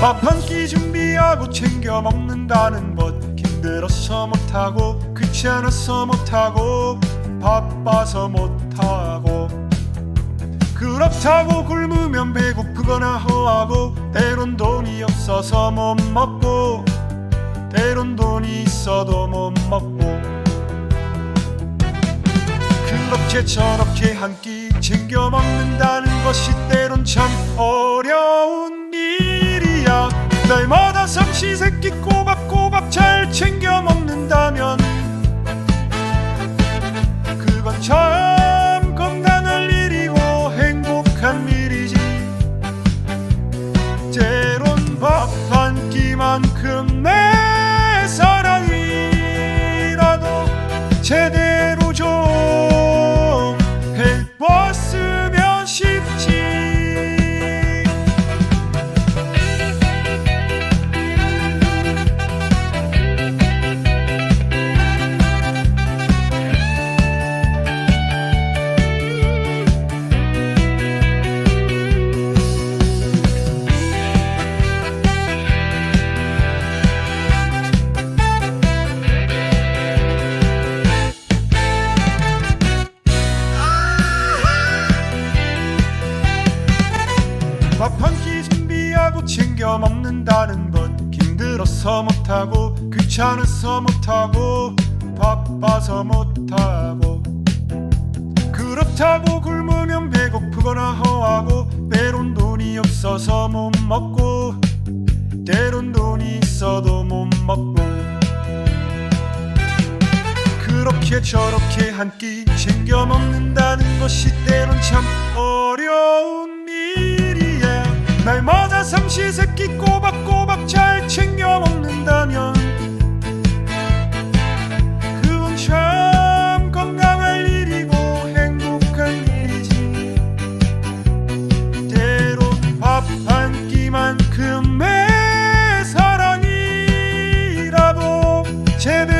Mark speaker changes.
Speaker 1: 밥 한 끼 준비하고 챙겨 먹는다는 것 힘들어서 못하고 귀찮아서 못하고 바빠서 못하고. 그렇다고 굶으면 배고프거나 허하고 때론 돈이 없어서 못 먹고 때론 돈이 있어도 못 먹고. 그렇게 저렇게 한 끼 챙겨 먹는다는 것이 때론 참 어려운 삼 밥 한 끼 준비하고 챙겨 먹는다는 것 힘들어서 못하고 귀찮아서 못하고 바빠서 못하고 그렇다고 굶으면 배고프거나 허하고 때론 돈이 없어서 못 먹고 때론 돈이 있어도 못 먹고 그렇게 저렇게 한 끼 챙겨 먹는다는 것이 때론 참 삼시세끼 꼬박꼬박 잘 챙겨 먹는다면 그건 참 건강할 일이고 행복할 일이지. 때론 밥 한 끼만큼의 사랑이라도 제대로